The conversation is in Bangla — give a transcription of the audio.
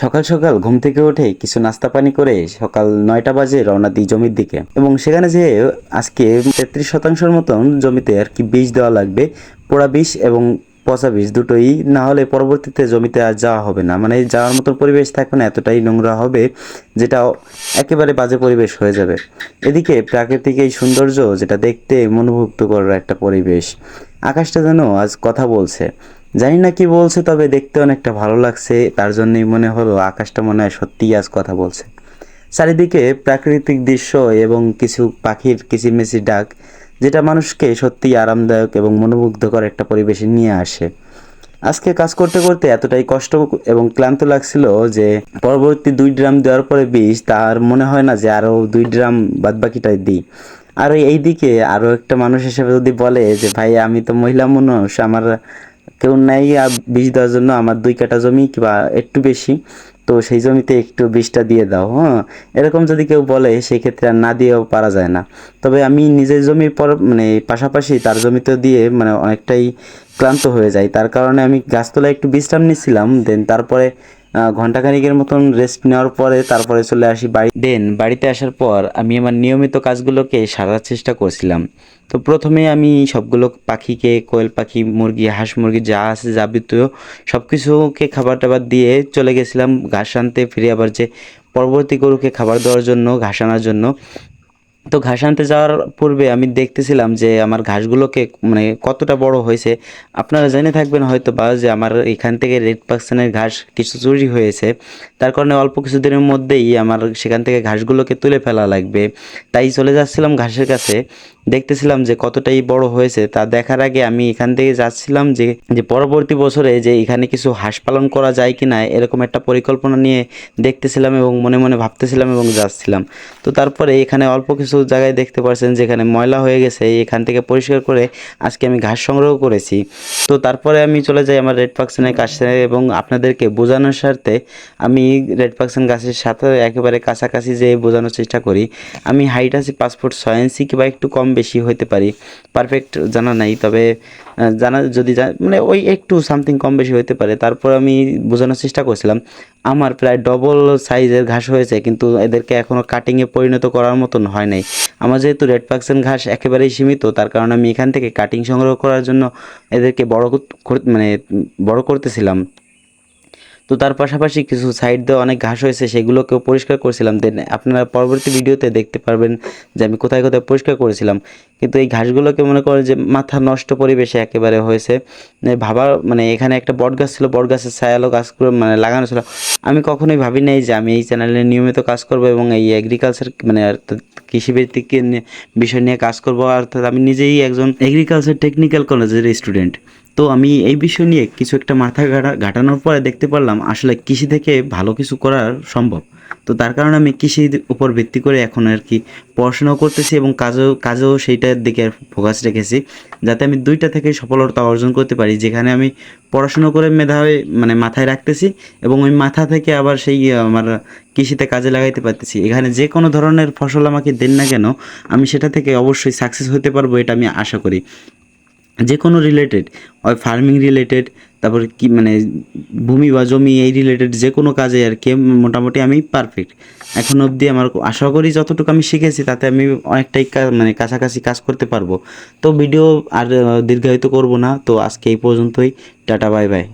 সকাল সকাল ঘুম থেকে উঠে কিছু নাস্তা পানি করে সকাল নয়টা বাজে রওনা দিই জমির দিকে। এবং সেখানে যে আজকে তেত্রিশ শতাংশের মতন জমিতে আর কি বীজ দেওয়া লাগবে। পোড়া বীজ এবং পচা বীজ দুটোই না হলে পরবর্তীতে জমিতে আর যাওয়া হবে না। মানে যাওয়ার মতন পরিবেশ থাকবে না এতটাই নোংরা হবে যেটা একেবারে বাজে পরিবেশ হয়ে যাবে। এদিকে প্রাকৃতিক এই সৌন্দর্য যেটা দেখতে মনোভুক্ত করার একটা পরিবেশ। আকাশটা যেন আজ কথা বলছে। জানি না কি বলছে, তবে দেখতে অনেকটা ভালো লাগছে। তার জন্যই মনে হলো আকাশটা মনে হয় সত্যিই আজ কথা বলছে। চারিদিকে প্রাকৃতিক দৃশ্য এবং কিছু পাখির কিচিরমিচির ডাক, যেটা মানুষকে সত্যিই আরামদায়ক এবং মনোমুগ্ধকর একটা পরিবেশে নিয়ে আসে। আজকে কাজ করতে করতে এতটাই কষ্ট এবং ক্লান্ত লাগছিল যে পরবর্তী দুই ড্রাম দেওয়ার পরে বিষ, তার মনে হয় না যে আরও দুই ড্রাম বাদবাকিটাই দিই। আর এই দিকে আরও একটা মানুষ হিসেবে যদি বলে যে, ভাই, আমি তো মহিলা মানুষ, আমার কেউ নাই বীজ দেওয়ার জন্য আমার দুই কাটা জমি কিংবা একটু বেশি। তো সেই জমিতে একটু বীজটা দিয়ে দাও হ্যাঁ? এরকম যদি কেউ বলে সেই ক্ষেত্রে না দিয়েও পারা যায় না। তবে আমি নিজের জমির পর মানে পাশাপাশি তার জমিতে দিয়ে মানে অনেকটাই ক্লান্ত হয়ে যায় তার কারণে আমি গাছতলায় একটু বিশ্রাম নিয়েছিলাম দেন তারপরে ঘন্টাখানিকের মতন রেস্ট নেওয়ার পরে তারপরে চলে আসি বাড়ি দেন বাড়িতে আসার পর আমি আমার নিয়মিত কাজগুলোকে সারার চেষ্টা করছিলাম। তো প্রথমে আমি সবগুলো পাখিকে, কোয়েল পাখি, মুরগি, হাঁস মুরগি যা আছে যাবতীয় সব কিছুকে খাবার টাবার দিয়ে চলে গেছিলাম ঘাস আনতে, ফিরে আবার যে পরবর্তী গরুকে খাবার দেওয়ার জন্য, ঘাস আনার জন্য। তো ঘাস আনতে যাওয়ার পূর্বে আমি দেখতেছিলাম যে আমার ঘাসগুলোকে মানে কতটা বড় হয়েছে। আপনারা জেনে থাকবেন হয়তো বা যে আমার এখান থেকে রেড পার্সেন্টের ঘাস কিছু চুরি হয়েছে। তার কারণে অল্প কিছুদিনের মধ্যেই আমার সেখান থেকে ঘাসগুলোকে তুলে ফেলা লাগবে। তাই চলে যাচ্ছিলাম ঘাসের কাছে। দেখতেছিলাম যে কতটাই বড় হয়েছে তা দেখার আগে আমি এখান থেকে যাচ্ছিলাম যে যে পরবর্তী বছরে যে এখানে কিছু হাঁস পালন করা যায় কি না এরকম একটা পরিকল্পনা নিয়ে দেখতেছিলাম এবং মনে মনে ভাবতেছিলাম এবং যাচ্ছিলাম। তো তারপরে এখানে অল্প কিছু জায়গায় দেখতে পাচ্ছেন যেখানে ময়লা হয়ে গেছে, এখান থেকে পরিষ্কার করে আজকে আমি ঘাস সংগ্রহ করেছি। তো তারপরে আমি চলে যাই আমার রেড পার্সেনের কাছে এবং আপনাদেরকে বোঝানোর স্বার্থে আমি রেড পার্সেন গাছের সাথে একেবারে কাছাকাছি যেয়ে বোঝানোর চেষ্টা করি। আমি হাইট আছি পাঁচ ফুট ছয় ইঞ্চি কিংবা একটু কম বেশি হতে পারি। পারফেক্ট জানা নাই, তবে জানা, যদি মানে ওই একটু সামথিং কম বেশি হতে পারে। তারপর আমি বোঝানোর চেষ্টা করছিলাম। আমার প্রায় ডবল সাইজের ঘাস হয়েছে, কিন্তু এদেরকে এখনও কাটিংয়ে পরিণত করার মতন হয় নাই। আমার যেহেতু রেড পাকসেন ঘাস একেবারেই সীমিত, তার কারণে আমি এখান থেকে কাটিং সংগ্রহ করার জন্য এদেরকে বড় মানে বড় করতেছিলাম। তো তার পাশাপাশি কিছু সাইড দিয়ে অনেক ঘাস হয়েছে, সেগুলোকেও পরিষ্কার করেছিলাম। দেন আপনারা পরবর্তী ভিডিওতে দেখতে পারবেন যে আমি কোথায় কোথায় পরিষ্কার করেছিলাম। কিন্তু এই ঘাসগুলোকে মনে করেন যে মাথা নষ্ট পরিবেশে একেবারে হয়েছে। ভাবার মানে এখানে একটা বট গাছ ছিল বট গাছের ছায়ালো গাছগুলো মানে লাগানো ছিল। আমি কখনোই ভাবি নাই যে আমি এই চ্যানেলে নিয়মিত কাজ করব এবং এই এগ্রিকালচার মানে কৃষিভিত্তিক বিষয় নিয়ে কাজ করব। অর্থাৎ আমি নিজেই একজন এগ্রিকালচার টেকনিক্যাল কলেজের স্টুডেন্ট তো আমি এই বিষয় নিয়ে কিছু একটা মাথা ঘাটা ঘাটানোর পরে দেখতে পারলাম আসলে কৃষি থেকে ভালো কিছু করা সম্ভব। তো তার কারণে আমি কৃষির উপর ভিত্তি করে এখন আর কি পড়াশোনাও করতেছি এবং কাজেও কাজেও সেইটার দিকে ফোকাস রেখেছি। যাতে আমি দুইটা থেকে সফলতা অর্জন করতে পারি। যেখানে আমি পড়াশোনা করে মেধাবে মানে মাথায় রাখতেছি এবং ওই মাথা থেকে আবার সেই আমার কৃষিতে কাজে লাগাইতে পারতেছি। এখানে যে কোনো ধরনের ফসল আমাকে দেন না কেন, আমি সেটা থেকে অবশ্যই সাকসেস হতে পারব এটা আমি আশা করি। যে কোনো রিলেটেড ওই ফার্মিং রিলেটেড তারপর কি মানে ভূমি বা জমি এই রিলেটেড যে কোনো কাজে আর কি, মোটামুটি আমি পারফেক্ট এখন অবধি আমার আশা করি যতটুকু আমি শিখেছি তাতে আমি অনেকটাই মানে কাছাকাছি কাজ করতে পারব। তো ভিডিও আর দীর্ঘায়িত করব না। তো আজকে এই পর্যন্তই। Tata bye bye